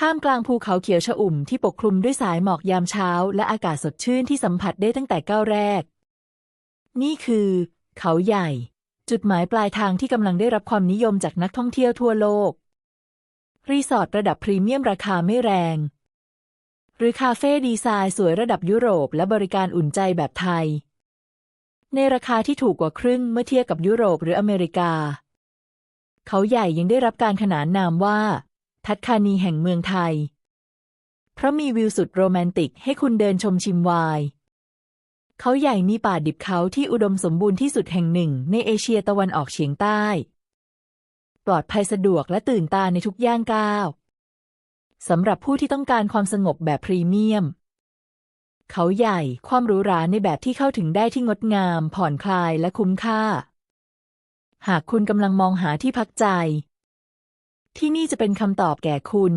ท่ามกลางภูเขาเขียวชอุ่มที่ปกคลุมด้วยสายหมอกยามเช้า และอากาศสดชื่นที่สัมผัสได้ตั้งแต่ก้าวแรก นี่คือ เขาใหญ่ จุดหมายปลายทางที่กำลังได้รับความนิยมจากนักท่องเที่ยวทั่วโลก รีสอร์ทระดับพรีเมียมราคาไม่แรง หรือคาเฟ่ดีไซน์สวยระดับยุโรป และบริการอุ่นใจแบบไทย ในราคาที่ถูกกว่าครึ่งเมื่อเทียบกับยุโรปหรืออเมริกา เขาใหญ่ยังได้รับการขนานนามว่า ทัดคานีแห่งเมืองไทย เพราะมีวิวสุดโรแมนติกให้คุณเดินชมชิมไวาย เขาใหญ่มีป่าดิบเขาที่อุดมสมบูรณ์ที่สุดแห่งหนึ่ง ในเอเชียตะวันออกเฉียงใต้ ปลอดภัยสะดวกและตื่นตาในทุกย่างก้าวสำหรับผู้ที่ต้องการความสงบแบบพรีเมียม เขาใหญ่ความหรูหราในแบบที่เข้าถึงได้ที่งดงาม ผ่อนคลายและคุ้มค่า หากคุณกำลังมองหาที่พักใจ ที่นี่จะเป็นคำตอบแก่คุณ